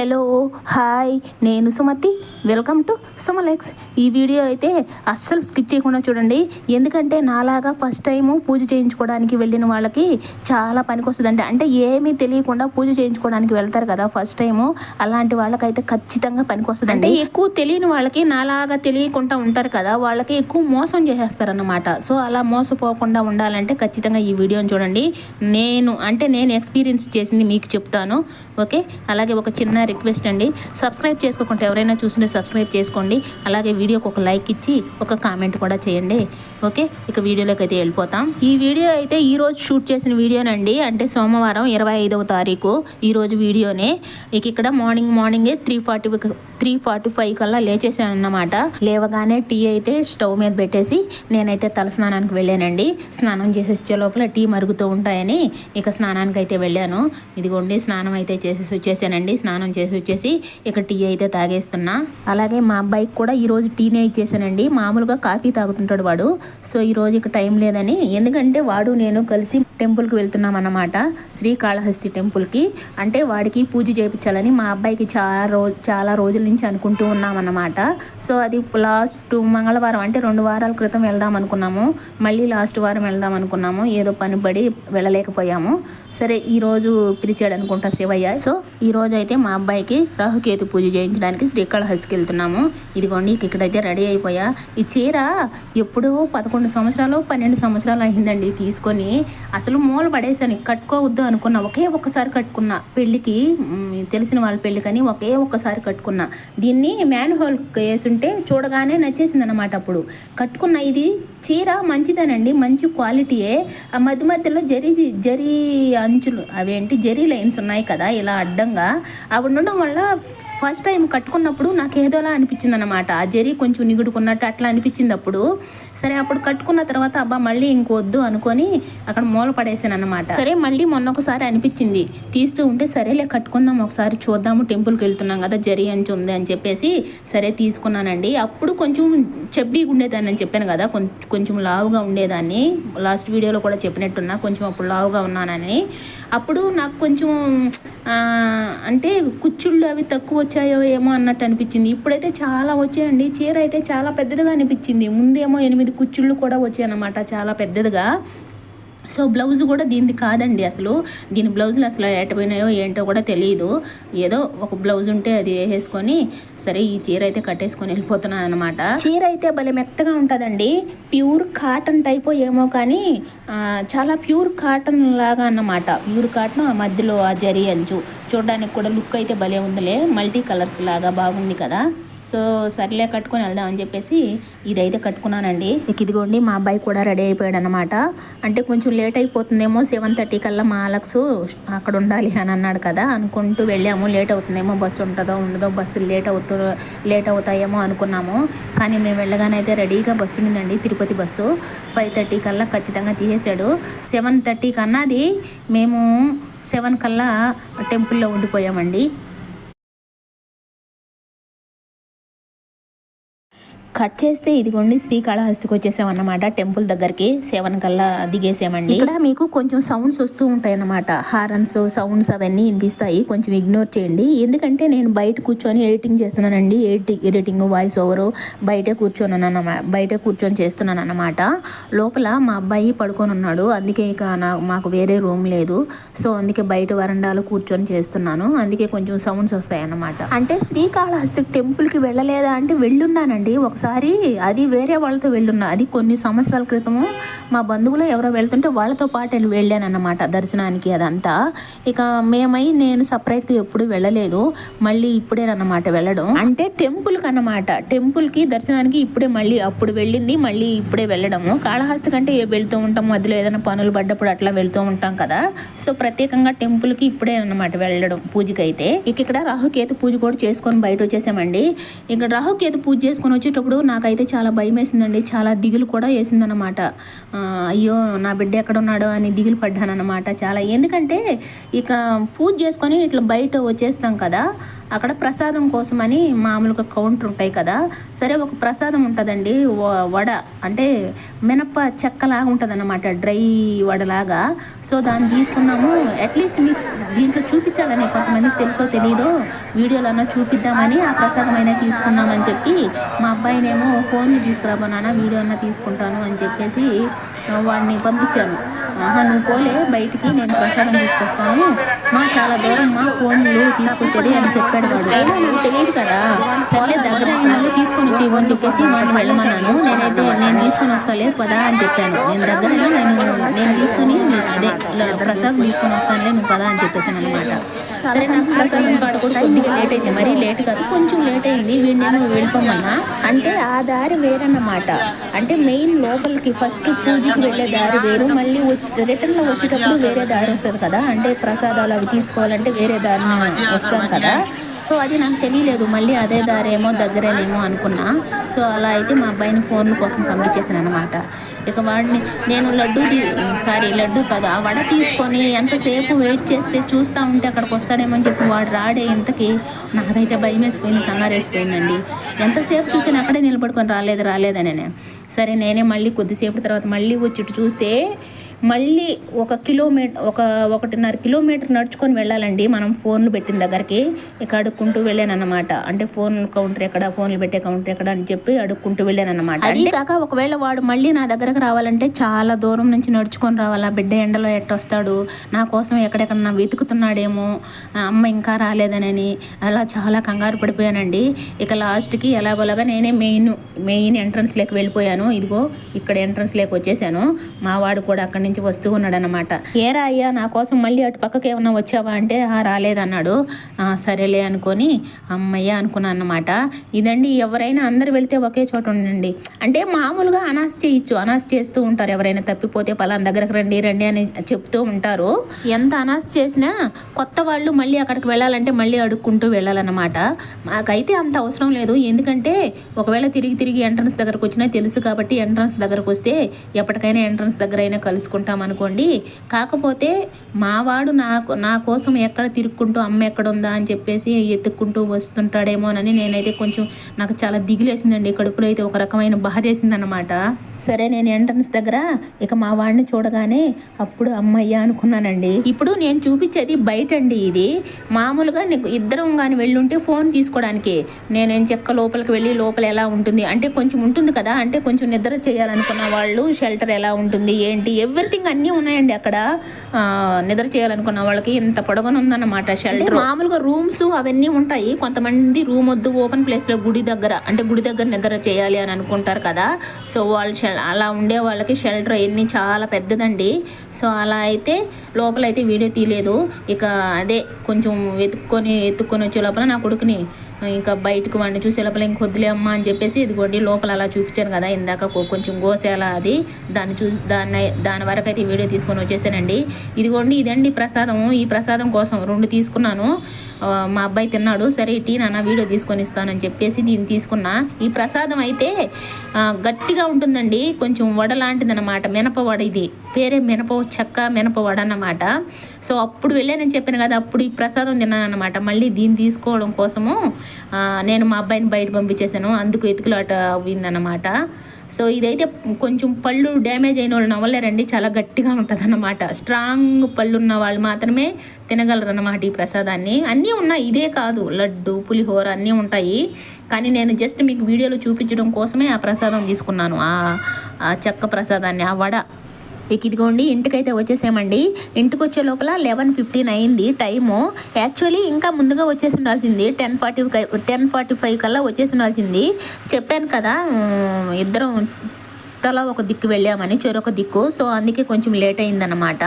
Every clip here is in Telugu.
హలో హాయ్ నేను సుమతి. Welcome to సుమలెక్స్. ఈ వీడియో అయితే అస్సలు స్కిప్ చేయకుండా చూడండి. ఎందుకంటే నాలాగా ఫస్ట్ టైము పూజ చేయించుకోవడానికి వెళ్ళిన వాళ్ళకి చాలా పనికొస్తుందండి. అంటే ఏమీ తెలియకుండా పూజ చేయించుకోవడానికి వెళ్తారు కదా ఫస్ట్ టైము అలాంటి వాళ్ళకైతే ఖచ్చితంగా పనికొస్తుందండి. ఎక్కువ తెలియని వాళ్ళకి నాలాగా తెలియకుండా ఉంటారు కదా వాళ్ళకి ఎక్కువ మోసం చేసేస్తారన్నమాట. సో అలా మోసపోకుండా ఉండాలంటే ఖచ్చితంగా ఈ వీడియోని చూడండి. నేను అంటే నేను ఎక్స్పీరియన్స్ చేసింది మీకు చెప్తాను. ఓకే? అలాగే ఒక చిన్న రిక్వెస్ట్ అండి. సబ్స్క్రైబ్ చేసుకోకుండా ఎవరైనా చూస్తుంటే సబ్స్క్రైబ్ చేసుకోండి. అలాగే వీడియోకి ఒక లైక్ ఇచ్చి ఒక కామెంట్ కూడా చేయండి. ఓకే? ఇక వీడియోలోకి అయితే వెళ్ళిపోతాం. ఈ వీడియో అయితే ఈ రోజు షూట్ చేసిన వీడియోనండి. అంటే సోమవారం ఇరవై ఐదవ తారీఖు ఈ రోజు వీడియోనే. ఇక ఇక్కడ మార్నింగ్ మార్నింగే three forty three forty five కల్లా లేచేసాను అన్నమాట లేవగానే టీ అయితే స్టవ్ మీద పెట్టేసి నేనైతే తలస్నానానికి వెళ్ళానండి. స్నానం చేసి లోపల టీ మరుగుతూ ఉంటాయని ఇక స్నానానికి అయితే వెళ్ళాను. ఇదిగోండి స్నానం అయితే చేసేసి వచ్చేసానండి. స్నానం చేసి వచ్చేసి ఇక్కడ టీ అయితే తాగేస్తున్నా. అలాగే మా అబ్బాయికి కూడా ఈరోజు టీనే ఇచ్చేసానండి. మామూలుగా కాఫీ తాగుతుంటాడు వాడు. సో ఈరోజు ఇక టైం లేదని. ఎందుకంటే వాడు నేను కలిసి టెంపుల్కి వెళ్తున్నాం అన్నమాట శ్రీకాళహస్తి టెంపుల్కి. అంటే వాడికి పూజ చేయించాలని మా అబ్బాయికి చాలా రోజు చాలా రోజుల నుంచి అనుకుంటూ ఉన్నామన్నమాట. సో అది లాస్ట్ మంగళవారం అంటే రెండు వారాల క్రితం వెళ్దాం అనుకున్నాము. మళ్ళీ లాస్ట్ వారం వెళ్దాం అనుకున్నాము. ఏదో పని పడి వెళ్ళలేకపోయాము. సరే ఈరోజు పిలిచాడు అనుకుంటా శివయ్య. సో ఈ రోజు అయితే మా అబ్బాయికి రాహుకేతు పూజ చేయించడానికి శ్రీకాళహస్తికి వెళ్తున్నాము. ఇదిగోండి ఇక్కడైతే రెడీ అయిపోయా. ఈ చీర ఎప్పుడో పదకొండు సంవత్సరాలు పన్నెండు సంవత్సరాలు అయిందండి తీసుకొని. అసలు మూల పడేసాను కట్టుకోవద్దు అనుకున్నా ఒకే ఒక్కసారి కట్టుకున్నా. పెళ్ళికి తెలిసిన వాళ్ళ పెళ్ళికని ఒకే ఒక్కసారి కట్టుకున్నా. దీన్ని మ్యాన్ హోల్ వేసుంటే చూడగానే నచ్చేసింది అనమాట అప్పుడు. కట్టుకున్న ఇది చీర మంచిదేనండి. మంచి క్వాలిటీయే. ఆ మధ్య మధ్యలో జరీ జరీ అంచులు అవేంటి జరీ లైన్స్ ఉన్నాయి కదా ఇలా అడ్డంగా. అవి ఉండడం వల్ల ఫస్ట్ టైం కట్టుకున్నప్పుడు నాకు ఏదోలా అనిపించింది అనమాట ఆ జరీ కొంచెం నిగుడుకున్నట్టు అట్లా అనిపించింది అప్పుడు. సరే అప్పుడు కట్టుకున్న తర్వాత అబ్బా మళ్ళీ ఇంకొద్దు అనుకొని అక్కడ మూల పడేసాను అనమాట సరే మళ్ళీ మొన్న ఒకసారి అనిపించింది. తీస్తూ ఉంటే సరేలే కట్టుకుందాం ఒకసారి చూద్దాము టెంపుల్కి వెళ్తున్నాం కదా జరీ అంచు ఉంది అని చెప్పేసి సరే తీసుకున్నానండి. అప్పుడు కొంచెం చెబ్బీగా ఉండేదాన్ని అని చెప్పాను కదా కొంచెం కొంచెం లావుగా ఉండేదాన్ని. లాస్ట్ వీడియోలో కూడా చెప్పినట్టున్నా కొంచెం అప్పుడు లావుగా ఉన్నానని. అప్పుడు నాకు కొంచెం అంటే కుచ్చుళ్ళు అవి తక్కువ వచ్చాయో ఏమో అన్నట్టు అనిపించింది. ఇప్పుడైతే చాలా వచ్చాయండి. చీర అయితే చాలా పెద్దదిగా అనిపించింది. ముందేమో ఎనిమిది కుచ్చుళ్ళు కూడా వచ్చాయన్నమాట. చాలా పెద్దదిగా. సో బ్లౌజ్ కూడా దీనిది కాదండి అసలు. దీని బ్లౌజులు అసలు ఎట్టపోయినాయో ఏంటో కూడా తెలియదు ఏదో ఒక బ్లౌజ్ ఉంటే అది వేసేసుకొని సరే ఈ చీర అయితే కట్టేసుకొని వెళ్ళిపోతున్నాను అనమాట చీర అయితే భలే మెత్తగా ఉంటుందండి. ప్యూర్ కాటన్ టైప్ ఏమో కానీ చాలా ప్యూర్ కాటన్ లాగా అన్నమాట. ప్యూర్ కాటన్ ఆ మధ్యలో ఆ జరి అంచు. చూడడానికి కూడా లుక్ అయితే భలే ఉందిలే. మల్టీ కలర్స్ లాగా బాగుంది కదా. సో సర్లే కట్టుకొని వెళ్దాం అని చెప్పేసి ఇదైతే కట్టుకున్నానండి. ఇక ఇదిగోండి మా అబ్బాయి కూడా రెడీ అయిపోయాడు అనమాట అంటే కొంచెం లేట్ అయిపోతుందేమో సెవెన్ థర్టీ కల్లా మా అలక్స్ అక్కడ ఉండాలి అని అన్నాడు కదా అనుకుంటూ వెళ్ళాము. లేట్ అవుతుందేమో బస్సు ఉంటుందో ఉండదో బస్సులు లేట్ అవుతూ లేట్ అవుతాయేమో అనుకున్నాము. కానీ మేము వెళ్ళగానైతే రెడీగా బస్సు ఉండిందండి తిరుపతి బస్సు. ఫైవ్ థర్టీ కల్లా ఖచ్చితంగా తీసేశాడు. సెవెన్ థర్టీ కన్నాది మేము సెవెన్ కల్లా టెంపుల్లో ఉండిపోయామండి. కట్ చేస్తే ఇదిగోండి శ్రీకాళహస్తికి వచ్చేసామన్నమాట. టెంపుల్ దగ్గరికి సెవెన్ కల్లా దిగేసామండి. ఇక్కడ మీకు కొంచెం సౌండ్స్ వస్తూ ఉంటాయి అన్నమాట హారన్స్ సౌండ్స్ అవన్నీ వినిపిస్తాయి. కొంచెం ఇగ్నోర్ చేయండి. ఎందుకంటే నేను బయట కూర్చొని ఎడిటింగ్ చేస్తున్నానండి. ఎడిటింగ్ ఎడిటింగ్ వాయిస్ ఓవరు బయటే కూర్చొని అన్నమాట బయటే కూర్చొని చేస్తున్నాను అన్నమాట లోపల మా అబ్బాయి పడుకొని ఉన్నాడు అందుకే ఇక నా మాకు వేరే రూమ్ లేదు. సో అందుకే బయట వరండాలో కూర్చొని చేస్తున్నాను. అందుకే కొంచెం సౌండ్స్ వస్తాయి అన్నమాట అంటే శ్రీకాళహస్తి టెంపుల్కి వెళ్ళలేదా అంటే వెళ్ళున్నానండి. ఒకసారి అది వేరే వాళ్ళతో వెళ్ళున్నా. అది కొన్ని సంవత్సరాల క్రితము మా బంధువులు ఎవరో వెళ్తుంటే వాళ్ళతో పాటు వెళ్ళి వెళ్ళాను అన్నమాట దర్శనానికి అదంతా. ఇక మేమై నేను సపరేట్గా ఎప్పుడు వెళ్ళలేదు. మళ్ళీ ఇప్పుడేనమాట వెళ్ళడం. అంటే టెంపుల్కి అన్నమాట టెంపుల్కి దర్శనానికి ఇప్పుడే మళ్ళీ అప్పుడు వెళ్ళింది. మళ్ళీ ఇప్పుడే వెళ్ళడము. కాళహస్తి కంటే వెళ్తూ ఉంటాం? మధ్యలో ఏదైనా పనులు పడ్డప్పుడు అట్లా వెళ్తూ ఉంటాం కదా. సో ప్రత్యేకంగా టెంపుల్కి ఇప్పుడే అన్నమాట వెళ్ళడం పూజకి అయితే ఇక ఇక్కడ రాహుకేతు పూజ కూడా చేసుకొని బయట వచ్చేసామండి ఇక్కడ రాహుకేతు పూజ చేసుకొని వచ్చేటప్పుడు చూసినప్పుడు నాకైతే చాలా భయం వేసిందండి చాలా దిగులు కూడా వేసిందనమాట అయ్యో నా బిడ్డ ఎక్కడ ఉన్నాడో అని దిగులు పడ్డానమాట చాలా. ఎందుకంటే ఇక పూజ చేసుకొని ఇట్లా బయట వచ్చేస్తాం కదా అక్కడ ప్రసాదం కోసమని మామూలుగా కౌంటర్ ఉంటాయి కదా సరే ఒక ప్రసాదం ఉంటుందండి వ- వడ అంటే మినప చెక్కలాగా ఉంటుంది అనమాట డ్రై వడలాగా. సో దాన్ని తీసుకున్నాము. అట్లీస్ట్ మీకు దీంట్లో చూపించాలని కొంతమందికి తెలుసో తెలీదో వీడియోలన్నా చూపిద్దామని ఆ ప్రసాదం అయినా తీసుకున్నామని చెప్పి మా అబ్బాయి నేనేమో ఫోన్ తీసుకురాబోనానా వీడియో అన్న తీసుకుంటాను అని చెప్పేసి వాడిని పంపించాను. ఆహా నువ్వు పోలే బయటికి నేను ప్రసాదం తీసుకొస్తాను. మా చాలా దూరం మా ఫోన్లు తీసుకొచ్చేది అని చెప్పాడు వాడు. అయినా నాకు తెలియదు కదా సర్లే దగ్గర అయిన వాళ్ళు తీసుకొని వచ్చి అని చెప్పేసి వాడిని వెళ్ళమన్నాను. నేనైతే నేను తీసుకొని వస్తాలే పదా అని చెప్పాను. నేను దగ్గరైనా నేను నేను తీసుకొని అదే ప్రసాదం తీసుకొని వస్తానులే నువ్వు పదా అని చెప్పేసాను అనమాట సరే నాకు ప్రసాదం కాడ కూడా కొద్దిగా లేట్ అయింది మరీ లేట్ కాదు కొంచెం లేట్ అయింది. వీడినేమో వెళ్ళిపోమన్నా. అంటే ఆ దారి వేరన్నమాట. అంటే మెయిన్ లోపలికి ఫస్ట్ పూజకి వెళ్ళే దారి వేరు. మళ్ళీ వచ్చి రిటర్న్లో వచ్చేటప్పుడు వేరే దారి వస్తుంది కదా. అంటే ప్రసాదాలు అవి తీసుకోవాలంటే వేరే దారిని వస్తాం కదా. సో అది నాకు తెలియలేదు. మళ్ళీ అదే దారేమో దగ్గరేనేమో అనుకున్నా. సో అలా అయితే మా అబ్బాయిని ఫోన్ల కోసం పంపించేసాను అనమాట ఇక వాడిని నేను లడ్డు సారీ లడ్డు కాదు ఆ వడ తీసుకొని ఎంతసేపు వెయిట్ చేస్తే చూస్తూ ఉంటే అక్కడికి వస్తాడేమో అని చెప్పి వాడు రాడే ఇంతకి నాకైతే భయం వేసిపోయింది కంగారు వేసిపోయిందండి ఎంతసేపు చూసాను అక్కడే నిలబడుకొని రాలేదు రాలేదనే సరే నేనే మళ్ళీ కొద్దిసేపు తర్వాత మళ్ళీ వచ్చి చూస్తే మళ్ళీ ఒక కిలోమీటర్ ఒక ఒకటిన్నర కిలోమీటర్ నడుచుకొని వెళ్ళాలండి. మనం ఫోన్లు పెట్టిన దగ్గరికి ఇక అడుక్కుంటూ వెళ్ళాను అనమాట అంటే ఫోన్ కౌంటర్ ఎక్కడ ఫోన్లు పెట్టే కౌంటర్ ఎక్కడ అని చెప్పి అడుక్కుంటూ వెళ్ళాను అనమాట అది కాక ఒకవేళ వాడు మళ్ళీ నా దగ్గరకు రావాలంటే చాలా దూరం నుంచి నడుచుకొని రావాలా. బిడ్డ ఎండలో ఎట్టొస్తాడు? నా కోసం ఎక్కడెక్కడ వెతుకుతున్నాడేమో? అమ్మ ఇంకా రాలేదనని అలా చాలా కంగారు పడిపోయానండి. ఇక లాస్ట్కి ఎలాగోలాగా నేనే మెయిన్ మెయిన్ ఎంట్రన్స్లోకి వెళ్ళిపోయాను. ఇదిగో ఇక్కడ ఎంట్రన్స్లోకి వచ్చేసాను. మా వాడు కూడా అక్కడి నుంచి వస్తూ ఉన్నాడనమాట ఏరా అయ్యా నా కోసం మళ్ళీ అటు పక్కకి ఏమన్నా వచ్చావా? అంటే రాలేదన్నాడు. సరేలే అనుకొని అమ్మయ్య అనుకున్నాను అనమాట ఇదండి ఎవరైనా అందరు వెళితే ఒకే చోట ఉండండి. అంటే మామూలుగా అనాస్ చేయొచ్చు. అనాస్ చేస్తూ ఉంటారు. ఎవరైనా తప్పిపోతే పలానా దగ్గరకు రండి రండి అని చెప్తూ ఉంటారు. ఎంత అనాస్ చేసినా కొత్త వాళ్ళు మళ్ళీ అక్కడికి వెళ్ళాలంటే మళ్ళీ అడుక్కుంటూ వెళ్ళాలన్నమాట. మాకైతే అంత అవసరం లేదు. ఎందుకంటే ఒకవేళ తిరిగి తిరిగి ఎంట్రన్స్ దగ్గరకు వచ్చినా తెలుసు కాబట్టి ఎంట్రన్స్ దగ్గరకు వస్తే ఎప్పటికైనా ఎంట్రన్స్ దగ్గర అయినా కలుసుకుంటాం అనుకోండి. కాకపోతే మావాడు నాకు నా కోసం ఎక్కడ తిరుక్కుంటూ అమ్మ ఎక్కడ ఉందా అని చెప్పేసి ఎత్తుక్కుంటూ వస్తుంటాడేమోనని నేనైతే కొంచెం నాకు చాలా దిగులేసిందండి. కడుపులో అయితే ఒక రకమైన బాధ వేసిందనమాట సరే నేను ఎంట్రన్స్ దగ్గర ఇక మా వాడిని చూడగానే అప్పుడు అమ్మయ్య అనుకున్నానండి. ఇప్పుడు నేను చూపించేది బయట అండి ఇది. మామూలుగా నీకు ఇద్దరం కానీ వెళ్ళుంటే ఫోన్ తీసుకోవడానికి. నేనేం చెక్క లోపలికి వెళ్ళి లోపల ఎలా ఉంటుంది? అంటే కొంచెం ఉంటుంది కదా? అంటే కొంచెం నిద్ర చేయాలనుకున్న వాళ్ళు షెల్టర్ ఎలా ఉంటుంది? ఏంటి? ఎవ్రీథింగ్ అన్నీ ఉన్నాయండి అక్కడ. నిద్ర చేయాలనుకున్న వాళ్ళకి ఇంత పొడగన ఉందన్నమాట షెల్టర్. మామూలుగా రూమ్స్ అవన్నీ ఉంటాయి. కొంతమంది రూమ్ వద్దు ఓపెన్ ప్లేస్లో గుడి దగ్గర అంటే గుడి దగ్గర నిద్ర చేయాలి అని అనుకుంటారు కదా? సో వాళ్ళు అలా ఉండే వాళ్ళకి షెల్టర్ ఎన్ని చాలా పెద్దదండి. సో అలా అయితే లోపల అయితే వీడియో తీయలేదు. ఇక అదే కొంచెం వెతుక్కొని ఎత్తుక్కొని వచ్చే లోపల నా కొడుకుని ఇంకా బయటకు వాడిని చూసే లోపల ఇంక వద్దులే అమ్మా అని చెప్పేసి ఇదిగోండి లోపల అలా చూపించాను కదా ఇందాక కొంచెం గోసేల అది దాన్ని చూసి దాన్ని దాని వరకు అయితే వీడియో తీసుకొని వచ్చేసానండి. ఇదిగోండి ఇదండి ప్రసాదం ఈ ప్రసాదం కోసం రెండు తీసుకున్నాను. మా అబ్బాయి తిన్నాడు. సరే టీ నాన్న వీడియో తీసుకొని ఇస్తానని చెప్పేసి దీన్ని తీసుకున్నా. ఈ ప్రసాదం అయితే గట్టిగా ఉంటుందండి. కొంచెం వడ లాంటిది అనమాట మినప వడ ఇది. పేరే మినప చెక్క మినప వడ అన్నమాట. సో అప్పుడు వెళ్ళానని చెప్పాను కదా అప్పుడు ఈ ప్రసాదం తిన్నాను అనమాట మళ్ళీ దీన్ని తీసుకోవడం కోసము నేను మా అబ్బాయిని బయట పంపించేశాను. అందుకు ఎతుకులాట అయిందన్నమాట సో ఇదైతే కొంచెం పళ్ళు డ్యామేజ్ అయిన వాళ్ళు నవ్వలేరండి చాలా గట్టిగా ఉంటుంది అన్నమాట స్ట్రాంగ్ పళ్ళు ఉన్న వాళ్ళు మాత్రమే తినగలరు అన్నమాట ఈ ప్రసాదాన్ని. అన్నీ ఉన్నాయి ఇదే కాదు లడ్డు పులిహోర అన్నీ ఉంటాయి. కానీ నేను జస్ట్ మీకు వీడియోలో చూపించడం కోసమే ఆ ప్రసాదం తీసుకున్నాను ఆ ఆ చెక్క ప్రసాదాన్ని ఆ వడ. ఇక ఇదిగోండి ఇంటికైతే వచ్చేసామండి. ఇంటికి వచ్చే లోపల లెవెన్ ఫిఫ్టీన్ అయింది టైము. యాక్చువల్లీ ఇంకా ముందుగా వచ్చేసి ఉండాల్సింది ten forty ten forty five కల్లా వచ్చేసి ఉండాల్సింది చెప్పాను కదా ఇద్దరం తల ఒక దిక్కు వెళ్ళామని చెరొక దిక్కు. సో అందుకే కొంచెం లేట్ అయిందన్నమాట.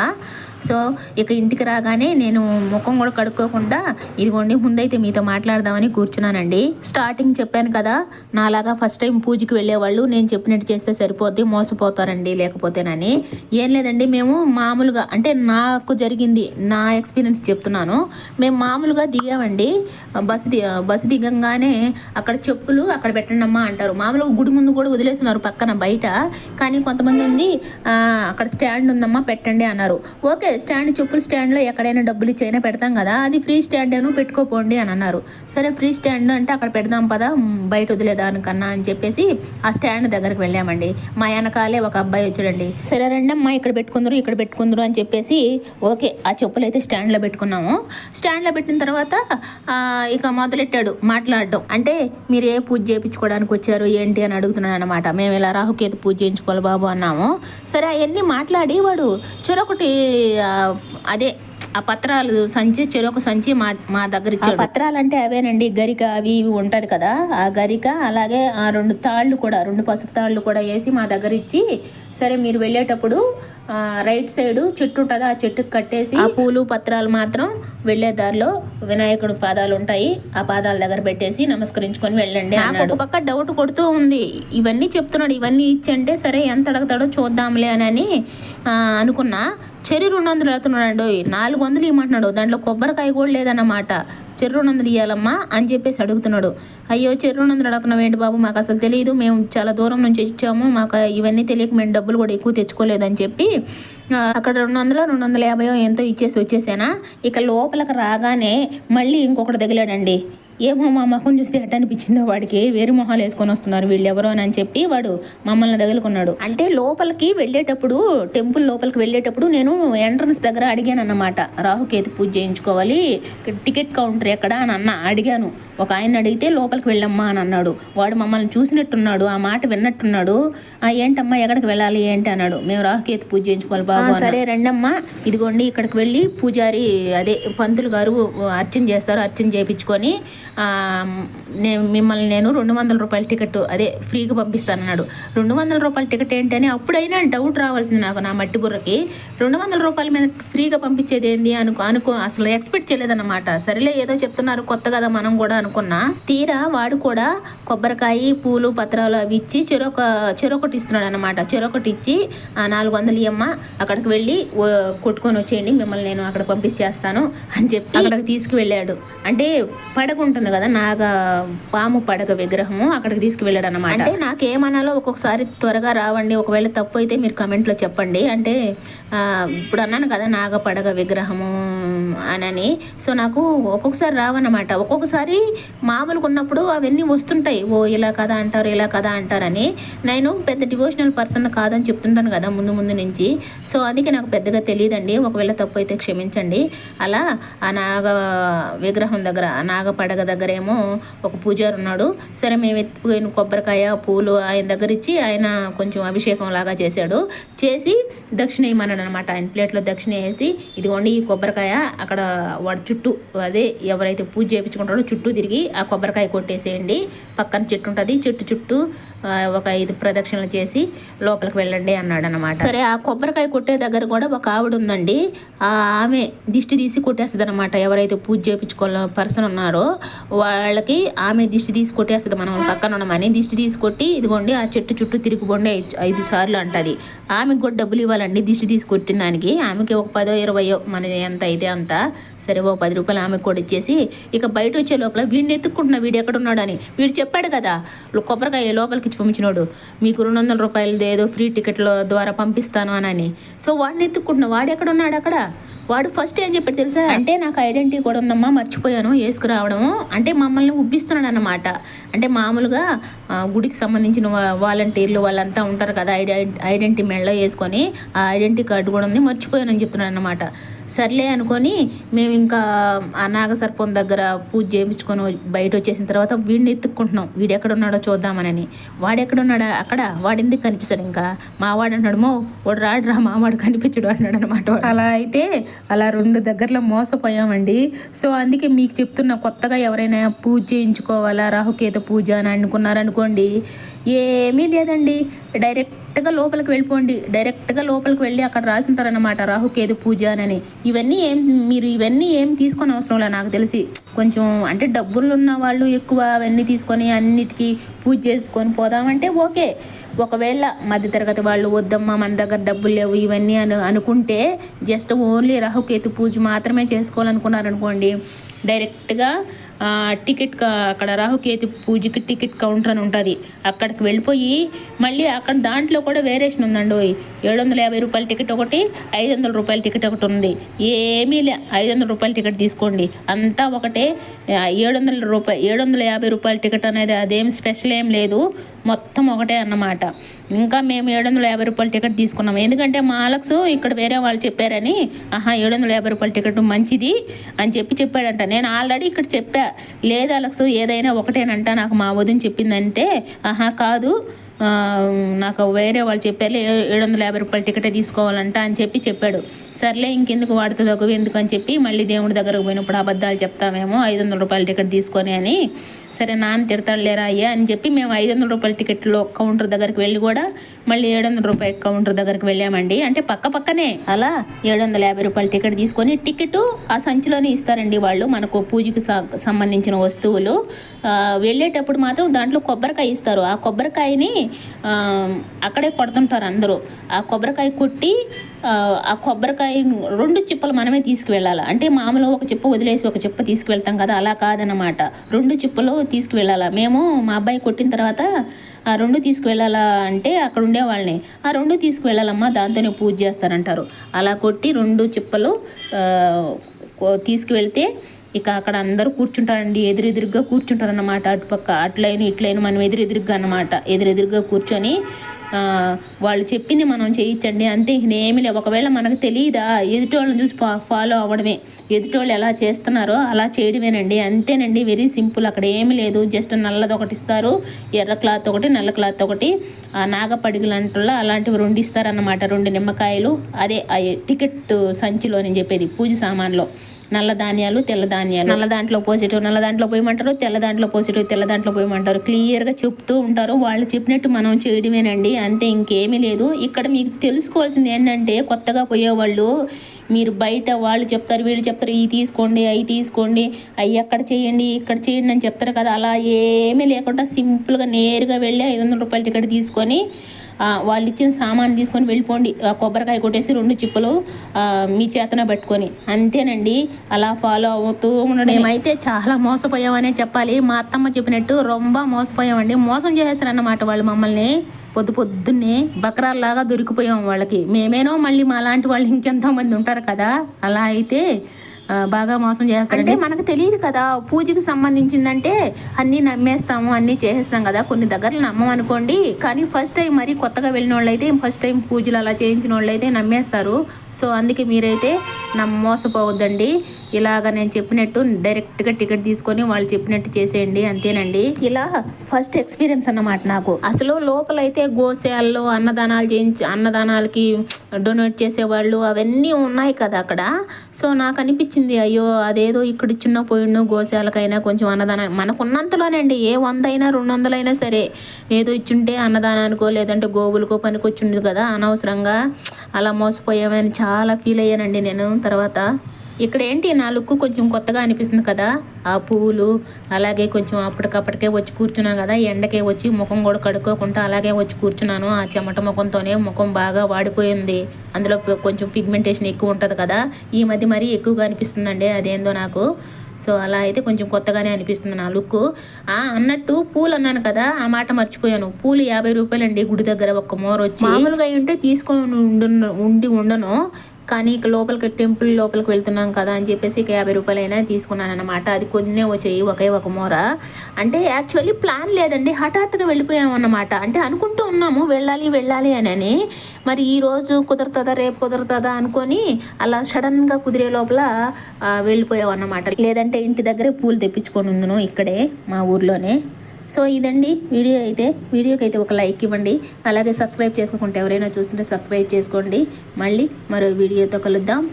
సో ఇక ఇంటికి రాగానే నేను ముఖం కూడా కడుక్కోకుండా ఇదిగోండి ముందైతే మీతో మాట్లాడదామని కూర్చున్నానండి. స్టార్టింగ్ చెప్పాను కదా నాలాగా ఫస్ట్ టైం పూజకి వెళ్ళేవాళ్ళు నేను చెప్పినట్టు చేస్తే సరిపోద్ది మోసపోతారండి లేకపోతేనని. ఏం లేదండి మేము మామూలుగా అంటే నాకు జరిగింది నా ఎక్స్పీరియన్స్ చెప్తున్నాను. మేము మామూలుగా దిగామండి బస్సు ది బస్సు దిగంగానే అక్కడ చెప్పులు అక్కడ పెట్టండి అమ్మా అంటారు. మామూలుగా గుడి ముందు కూడా వదిలేస్తున్నారు పక్కన బయట కానీ కొంతమంది ఉంది అక్కడ స్టాండ్ ఉందమ్మా పెట్టండి అన్నారు. ఓకే స్టాండ్ చెప్పులు స్టాండ్లో ఎక్కడైనా డబ్బులు ఇచ్చైనా పెడతాం కదా అది ఫ్రీ స్టాండ్ ఏమో పెట్టుకోపోండి అని అన్నారు. సరే ఫ్రీ స్టాండ్ అంటే అక్కడ పెడదాం పదా బయట వదిలేదానికన్నా అని చెప్పేసి ఆ స్టాండ్ దగ్గరికి వెళ్ళామండి. మా వెనకాలే ఒక అబ్బాయి వచ్చాడండి. సరే రండి అమ్మా ఇక్కడ పెట్టుకుందరు ఇక్కడ పెట్టుకుందరు అని చెప్పేసి ఓకే ఆ చెప్పులు అయితే స్టాండ్లో పెట్టుకున్నాము. స్టాండ్లో పెట్టిన తర్వాత ఇక మొదలెట్టాడు మాట్లాడడం. అంటే మీరు ఏ పూజ చేయించుకోవడానికి వచ్చారు ఏంటి అని అడుగుతున్నాను అనమాట మేము ఇలా రాహుకేతు పూజ చేయించుకోవాలి బాబు అన్నాము. సరే అవన్నీ మాట్లాడి వాడు చొరొకటి అదే ఆ పత్రాలు సంచి చెరొక సంచి మా మా దగ్గర ఇచ్చాడు పత్రాలు అంటే అవేనండి గరిక అవి ఇవి ఉంటుంది కదా. ఆ గరిక అలాగే ఆ రెండు తాళ్ళు కూడా రెండు పసుపు తాళ్ళు కూడా వేసి మా దగ్గర ఇచ్చి సరే మీరు వెళ్ళేటప్పుడు రైట్ సైడ్ చెట్టు ఉంటుంది ఆ చెట్టుకు కట్టేసి ఆ పూలు పత్రాలు మాత్రం వెళ్ళే దారిలో వినాయకుడి పాదాలు ఉంటాయి. ఆ పాదాల దగ్గర పెట్టేసి నమస్కరించుకొని వెళ్ళండి ఒక పక్క డౌట్ కొడుతూ ఉంది. ఇవన్నీ చెప్తున్నాడు ఇవన్నీ ఇచ్చంటే సరే ఎంత అడుగుతాడో చూద్దాంలే అని అనుకున్నా. చెర్రి రెండు వందలు అడుగుతున్నాడు. నాలుగు వందలు ఇవ్వమంటున్నాడు. దాంట్లో కొబ్బరికాయ కూడా లేదన్నమాట. చెర్రు రెండు వందలు ఇవ్వాలమ్మా అని చెప్పేసి అడుగుతున్నాడు. అయ్యో చెర్రు రెండు వందలు అడుగుతున్నావు ఏంటి బాబు? మాకు అసలు తెలియదు మేము చాలా దూరం నుంచి ఇచ్చాము మాకు ఇవన్నీ తెలియక మేము డబ్బులు కూడా ఎక్కువ తెచ్చుకోలేదని చెప్పి అక్కడ రెండు వందలు రెండు వందల యాభైయో ఎంతో ఇచ్చేసి వచ్చేసానా? ఇక లోపలికి రాగానే మళ్ళీ ఇంకొకటి తగిలాడండి. ఏమో మా మొహం చూస్తే ఎట్ట అనిపించిందో వాడికి. వేరే మొహాలు వేసుకొని వస్తున్నారు వీళ్ళు ఎవరో అని చెప్పి వాడు మమ్మల్ని తగులుకున్నాడు. అంటే లోపలికి వెళ్ళేటప్పుడు టెంపుల్ లోపలికి వెళ్ళేటప్పుడు నేను ఎంట్రన్స్ దగ్గర అడిగాను అన్నమాట రాహుకేతు పూజ చేయించుకోవాలి టికెట్ కౌంటర్ ఎక్కడ అని అన్న అడిగాను. ఒక ఆయన అడిగితే లోపలికి వెళ్ళమ్మా అని అన్నాడు. వాడు మమ్మల్ని చూసినట్టున్నాడు ఆ మాట విన్నట్టున్నాడు. "ఆ, ఏంటమ్మా ఎక్కడికి వెళ్ళాలి ఏంటి? అన్నాడు. మేము రాహుకేతు పూజ చేయించుకోవాలి బాబు. సరే రండమ్మా. ఇదిగోండి ఇక్కడికి వెళ్ళి పూజారి అదే పంతులు గారు అర్చన చేస్తారు అర్చన చేయించుకొని నేను మిమ్మల్ని నేను రెండు వందల రూపాయల టికెట్ అదే ఫ్రీగా పంపిస్తానన్నాడు. రెండు వందల రూపాయల టికెట్ ఏంటి అని అప్పుడైనా డౌట్ రావాల్సింది నాకు నా మట్టి బుర్రకి. రెండు వందల రూపాయల మీద ఫ్రీగా పంపించేది ఏంది అనుకో అనుకో అసలు ఎక్స్పెక్ట్ చేయలేదన్నమాట. సరేలే ఏదో చెప్తున్నారు కొత్త కదా మనం కూడా అనుకున్నా. తీరా వాడు కూడా కొబ్బరికాయ పూలు పత్రాలు అవి ఇచ్చి చెరొక చెరొకటి ఇస్తున్నాడు అనమాట చెరొకటి ఇచ్చి "ఆ, నాలుగు వందలు ఇయ్యమ్మా అక్కడికి వెళ్ళి కొట్టుకొని వచ్చేయండి మిమ్మల్ని నేను అక్కడ పంపించేస్తాను అని చెప్పి అక్కడికి తీసుకువెళ్ళాడు. అంటే పడగ ఉంది కదా నాగ పాము పడగ విగ్రహము అక్కడికి తీసుకువెళ్ళాడు అనమాట అంటే నాకేమనాలో ఒక్కొక్కసారి త్వరగా రావండి ఒకవేళ తప్పు అయితే మీరు కమెంట్లో చెప్పండి. అంటే ఇప్పుడు అన్నాను కదా నాగ పడగ విగ్రహము అనని. సో నాకు ఒక్కొక్కసారి రావన్నమాట. ఒక్కొక్కసారి మామూలుగా ఉన్నప్పుడు అవన్నీ వస్తుంటాయి. ఓ ఇలా కదా అంటారు ఇలా కదా అంటారని. నేను పెద్ద డివోషనల్ పర్సన్ కాదని చెప్తుంటాను కదా ముందు ముందు నుంచి. సో అందుకే నాకు పెద్దగా తెలియదండి. ఒకవేళ తప్పు అయితే క్షమించండి. అలా ఆ నాగ విగ్రహం దగ్గర నాగ పడగ దగ్గర ఏమో ఒక పూజారి ఉన్నాడు. సరే మేము ఎత్తిపోయిన కొబ్బరికాయ పూలు ఆయన దగ్గర ఇచ్చి ఆయన కొంచెం అభిషేకం లాగా చేశాడు. చేసి దక్షిణ ఇమ్మన్నాడు అనమాట ఆయన ప్లేట్లో దక్షిణ వేసి ఇదిగోండి ఈ కొబ్బరికాయ అక్కడ వాడు చుట్టూ అదే ఎవరైతే పూజ చేయించుకుంటాడో చుట్టూ తిరిగి ఆ కొబ్బరికాయ కొట్టేసేయండి. పక్కన చెట్టు ఉంటుంది. చెట్టు చుట్టూ ఒక ఐదు ప్రదక్షిణలు చేసి లోపలికి వెళ్ళండి అన్నాడు అనమాట సరే ఆ కొబ్బరికాయ కొట్టే దగ్గర కూడా ఒక ఆవిడ ఉందండి. ఆ ఆమె దిష్టి తీసి కొట్టేస్తుంది అనమాట ఎవరైతే పూజ చేయించుకోవాలి పర్సన్ ఉన్నారో వాళ్ళకి ఆమె దిష్టి తీసి కొట్టేస్తుంది మనం పక్కన ఉన్నామని దిష్టి తీసుకొట్టి ఇదిగోండి ఆ చెట్టు చుట్టూ తిరిగిపోండి ఐదు- సార్లు అంటది. ఆమెకు కూడా డబ్బులు ఇవ్వాలండి దిష్టి తీసుకొట్టిన దానికి ఆమెకి ఒక పదో ఇరవయో మనది ఎంత అయితే అంత సరే ఓ పది రూపాయలు ఆమెకు కూడా ఇచ్చేసి ఇక బయట వచ్చే లోపల వీడిని ఎత్తుక్కుంటున్నా వీడు ఎక్కడ ఉన్నాడని. వీడు చెప్పాడు కదా కొబ్బరికాయ లోపలికి ఇచ్చి పంపించినోడు మీకు రెండు వందల రూపాయలది ఏదో ఫ్రీ టికెట్ల ద్వారా పంపిస్తాను అని సో వాడిని ఎత్తుక్కుంటున్నా వాడు ఎక్కడ ఉన్నాడు అక్కడ? వాడు ఫస్ట్ ఏం చెప్పాడు తెలుసా? అంటే నాకు ఐడెంటిటీ కూడా ఉందమ్మా మర్చిపోయాను వేసుకురావడము అంటే అంటే మమ్మల్ని ఉబ్బిస్తున్నాడు అనమాట అంటే మామూలుగా గుడికి సంబంధించిన వాలంటీర్లు వాళ్ళంతా ఉంటారు కదా ఐడె ఐడెంటిటీ మెడలో వేసుకొని ఆ ఐడెంటిటీ కార్డు కూడా ఉంది మర్చిపోయానని చెప్తున్నాడు అనమాట సర్లే అనుకొని మేము ఇంకా ఆ నాగసర్పం దగ్గర పూజ చేయించుకొని బయట వచ్చేసిన తర్వాత వీడిని ఎత్తుక్కుంటున్నాం. వీడు ఎక్కడ ఉన్నాడో చూద్దామనని. వాడు ఉన్నాడా అక్కడ. వాడు ఎందుకు కనిపిస్తాడు ఇంకా? మావాడు అన్నాడమో వాడు రాడురా మావాడు కనిపించడు అన్నాడు అనమాట అలా అయితే అలా రెండు దగ్గరలో మోసపోయామండి. సో అందుకే మీకు చెప్తున్నా కొత్తగా ఎవరైనా పూజ చేయించుకోవాలా? రాహుకేత పూజ అని అనుకున్నారనుకోండి ఏమీ లేదండి. డైరెక్ట్ డైరెక్ట్గా లోపలికి వెళ్ళిపోండి. డైరెక్ట్గా లోపలికి వెళ్ళి అక్కడ రాసి ఉంటారన్నమాట. రాహుకేతు పూజ అని ఇవన్నీ ఏం మీరు ఇవన్నీ ఏం తీసుకొని అవసరం లేదు నాకు తెలిసి. కొంచెం అంటే డబ్బులు ఉన్న వాళ్ళు ఎక్కువ అవన్నీ తీసుకొని అన్నిటికీ పూజ చేసుకొని పోదామంటే ఓకే. ఒకవేళ మధ్యతరగతి వాళ్ళు వద్దమ్మా మన దగ్గర డబ్బులు లేవు ఇవన్నీ అను అనుకుంటే జస్ట్ ఓన్లీ రాహుకేతు పూజ మాత్రమే చేసుకోవాలనుకున్నారనుకోండి. డైరెక్ట్గా టికెట్ అక్కడ రాహుకేతు పూజకి టికెట్ కౌంటర్ అని ఉంటుంది. అక్కడికి వెళ్ళిపోయి మళ్ళీ అక్కడ దాంట్లో కూడా వేరియేషన్ ఉందండి ఏడు వందల యాభై రూపాయల టికెట్ ఒకటి ఐదు వందల రూపాయల టికెట్ ఒకటి ఉంది. ఏమీ లే ఐదు వందల రూపాయల టికెట్ తీసుకోండి. అంతా ఒకటే ఏడు వందల రూపాయ ఏడు వందల యాభై రూపాయల టికెట్ అనేది అదేం స్పెషల్ ఏం లేదు. మొత్తం ఒకటే అన్నమాట. ఇంకా మేము ఏడు వందల యాభై రూపాయల టికెట్ తీసుకున్నాం. ఎందుకంటే మా అలక్స్ ఇక్కడ వేరే వాళ్ళు చెప్పారని ఆహా ఏడు వందల యాభై రూపాయల టికెట్ మంచిది అని చెప్పి చెప్పాడంట. నేను ఆల్రెడీ ఇక్కడ చెప్పా లేదు అలక్స్ ఏదైనా ఒకటేనంట నాకు మా వదిన చెప్పిందంటే ఆహా కాదు. నాకు వేరే వాళ్ళు చెప్పారు ఏడు వందల యాభై రూపాయలు టికెటే తీసుకోవాలంట అని చెప్పి చెప్పాడు. సర్లే ఇంకెందుకు వాడుతుంది తగ్గవు ఎందుకు అని చెప్పి మళ్ళీ దేవుడి దగ్గరకు పోయినప్పుడు అబద్ధాలు చెప్తామేమో ఐదు వందల రూపాయల టికెట్ తీసుకొని అని సరే నాన్న తిడతాడు లేరా అయ్యా అని చెప్పి మేము ఐదు వందల రూపాయల టికెట్లో కౌంటర్ దగ్గరికి వెళ్ళి కూడా మళ్ళీ ఏడు వందల రూపాయల కౌంటర్ దగ్గరికి వెళ్ళామండి. అంటే పక్క పక్కనే అలా ఏడు వందల యాభై రూపాయల టికెట్ తీసుకొని టికెట్ ఆ సంచిలోనే ఇస్తారండి వాళ్ళు మనకు పూజకి సంబంధించిన వస్తువులు. వెళ్ళేటప్పుడు మాత్రం దాంట్లో కొబ్బరికాయ ఇస్తారు. ఆ కొబ్బరికాయని అక్కడే కొడుతుంటారు అందరూ. ఆ కొబ్బరికాయ కొట్టి ఆ, కొబ్బరికాయ రెండు చిప్పలు మనమే తీసుకువెళ్ళాలి. అంటే మామూలు ఒక చిప్ప వదిలేసి ఒక చిప్ప తీసుకువెళ్తాం కదా అలా కాదనమాట రెండు చిప్పలు తీసుకువెళ్ళాలా. మేము మా అబ్బాయి కొట్టిన తర్వాత ఆ రెండు తీసుకువెళ్ళాలా అంటే అక్కడ ఉండే వాళ్ళని ఆ రెండు తీసుకువెళ్ళాలమ్మా దాంతోనే పూజ చేస్తారంటారు. అలా కొట్టి రెండు చిప్పలు తీసుకువెళ్తే ఇక అక్కడ అందరూ కూర్చుంటారండి. ఎదురెదురుగా కూర్చుంటారన్నమాట. అటుపక్క అట్లైన ఇట్లైన మనం ఎదురెదురుగా అన్నమాట. ఎదురెదురుగా కూర్చొని వాళ్ళు చెప్పింది మనం చేయించండి. అంతే ఏమి లేవు ఒకవేళ మనకు తెలియదా ఎదుటోళ్ళని వాళ్ళని చూసి ఫా ఫాలో అవ్వడమే. ఎదుటోళ్ళు ఎలా చేస్తున్నారో అలా చేయడమేనండి. అంతేనండి. Very simple. అక్కడ ఏమీ లేదు. జస్ట్ నల్లది ఒకటి ఇస్తారు. ఎర్ర క్లాత్ ఒకటి నల్ల క్లాత్ ఒకటి. ఆ నాగపడిగలు అలాంటివి రెండు ఇస్తారన్నమాట రెండు నిమ్మకాయలు. అదే టికెట్ సంచిలో నేను చెప్పేది. పూజ సామాన్లో. నల్ల ధాన్యాలు తెల్ల ధాన్యాలు. నల్ల దాంట్లో పోసేటివి నల్ల దాంట్లో పోయమంటారు తెల్ల దాంట్లో పోసేటివి తెల్ల దాంట్లో పోయమంటారు. క్లియర్గా చెప్తూ ఉంటారు. వాళ్ళు చెప్పినట్టు మనం చేయడమేనండి. అంతే ఇంకేమీ లేదు. ఇక్కడ మీకు తెలుసుకోవాల్సింది ఏంటంటే కొత్తగా పోయేవాళ్ళు మీరు బయట వాళ్ళు చెప్తారు వీళ్ళు చెప్తారు ఇవి తీసుకోండి అవి తీసుకోండి అవి అక్కడ చేయండి ఇక్కడ చేయండి అని చెప్తారు కదా. అలా ఏమీ లేకుండా సింపుల్గా నేరుగా వెళ్ళి ఐదు వందల రూపాయల టికెట్ తీసుకొని వాళ్ళు ఇచ్చిన సామాన్ తీసుకొని వెళ్ళిపోండి. ఆ, కొబ్బరికాయ కొట్టేసి రెండు చిప్పలు మీ చేతన పట్టుకొని. అంతేనండి. అలా ఫాలో అవుతూ ఉండడం. మేమైతే చాలా మోసపోయామనే చెప్పాలి. మా అత్తమ్మ చెప్పినట్టు రొంబ మోసపోయామండి. మోసం చేసేస్తారన్నమాట వాళ్ళు మమ్మల్ని. పొద్దు పొద్దున్నే బకరాల్లాగా దొరికిపోయాం వాళ్ళకి. మేమేనో మళ్ళీ మా లాంటి వాళ్ళు ఇంకెంతో మంది ఉంటారు కదా. అలా అయితే బాగా మోసం చేస్తారంటే మనకు తెలియదు కదా పూజకి సంబంధించిందంటే అన్నీ నమ్మేస్తాము అన్నీ చేసేస్తాం కదా. కొన్ని దగ్గరలు నమ్మం అనుకోండి కానీ ఫస్ట్ టైం మరి కొత్తగా వెళ్ళిన వాళ్ళు అయితే ఫస్ట్ టైం పూజలు అలా చేయించిన వాళ్ళు అయితే నమ్మేస్తారు. సో అందుకే మీరైతే నమ్మ మోసపోవద్దండి ఇలాగ నేను చెప్పినట్టు డైరెక్ట్గా టికెట్ తీసుకొని వాళ్ళు చెప్పినట్టు చేసేయండి అంతేనండి. ఇలా ఫస్ట్ ఎక్స్పీరియన్స్ అన్నమాట నాకు. అసలు లోపలైతే గోశాలలో అన్నదానాలు చేయించి అన్నదానాలకి డొనేట్ చేసేవాళ్ళు అవన్నీ ఉన్నాయి కదా అక్కడ. సో నాకు అనిపించింది అయ్యో అదేదో ఇక్కడ చిన్న పోయిన గోశాలకైనా కొంచెం అన్నదానం. మనకున్నంతలోనండి ఏ వంద అయినా రెండు వందలైనా సరే ఏదో ఇచ్చుంటే అన్నదానానికో లేదంటే గోవులకో పనికొచ్చింది కదా అనవసరంగా అలా మోసపోయామని చాలా ఫీల్ అయ్యానండి నేను తర్వాత. ఇక్కడ ఏంటి నా లుక్ కొంచెం కొత్తగా అనిపిస్తుంది కదా? ఆ పువ్వులు అలాగే కొంచెం అప్పటికప్పటికే వచ్చి కూర్చున్నాను కదా ఎండకే వచ్చి ముఖం కూడా కడుక్కోకుండా అలాగే వచ్చి కూర్చున్నాను. ఆ చెమట ముఖంతోనే ముఖం బాగా వాడిపోయింది. అందులో కొంచెం పిగ్మెంటేషన్ ఎక్కువ ఉంటుంది కదా ఈ మధ్య మరీ ఎక్కువగా అనిపిస్తుందండి అదేందో నాకు. సో అలా అయితే కొంచెం కొత్తగానే అనిపిస్తుంది నా లుక్ అన్నట్టు పూలు అన్నాను కదా ఆ మాట మర్చిపోయాను. పూలు యాభై రూపాయలండి గుడి దగ్గర ఒక్క మోర వచ్చి మామూలుగా అయి ఉంటే తీసుకొని ఉండు ఉండి ఉండను. కానీ ఇక లోపలికి టెంపుల్ లోపలికి వెళ్తున్నాం కదా అని చెప్పేసి ఇక యాభై రూపాయలైనా తీసుకున్నాను అనమాట అది కొన్నే వచ్చాయి ఒకే ఒక మూర. అంటే యాక్చువల్లీ ప్లాన్ లేదండి. హఠాత్తుగా వెళ్ళిపోయాం అన్నమాట అంటే అనుకుంటూ ఉన్నాము వెళ్ళాలి వెళ్ళాలి అని అని మరి ఈ రోజు కుదురుతుందా రేపు కుదురుతుందా అనుకొని అలా సడన్గా కుదిరే లోపల వెళ్ళిపోయాం అన్నమాట లేదంటే ఇంటి దగ్గరే పూలు తెప్పించుకొని ఉందను ఇక్కడే మా ఊర్లోనే. సో ఇదండి వీడియో అయితే. వీడియోకి అయితే ఒక లైక్ ఇవ్వండి. అలాగే సబ్స్క్రైబ్ చేసుకోకుంటే ఎవరైనా చూస్తుంటే సబ్స్క్రైబ్ చేసుకోండి. మళ్ళీ మరో వీడియోతో కలుద్దాం.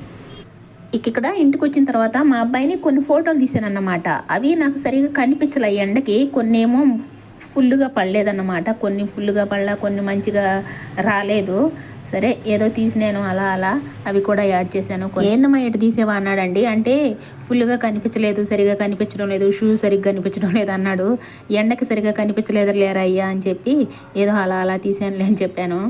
ఇక ఇక్కడ ఇంటికి వచ్చిన తర్వాత మా అబ్బాయిని కొన్ని ఫోటోలు తీసాను అన్నమాట అవి నాకు సరిగా కనిపించలే ఎండకి. కొన్ని ఏమో ఫుల్గా పడలేదన్నమాట. కొన్ని ఫుల్గా పడలా కొన్ని మంచిగా రాలేదు. సరే ఏదో తీసి నేను అలా అలా అవి కూడా యాడ్ చేశాను. ఏందమ్మా ఎటు తీసేవా అన్నాడండి. అంటే ఫుల్గా కనిపించలేదు సరిగా కనిపించడం లేదు షూ సరిగ్గా కనిపించడం లేదు అన్నాడు. ఎండకి సరిగా కనిపించలేదు లేరా అయ్యా అని చెప్పి ఏదో అలా అలా తీసానులే అని చెప్పాను.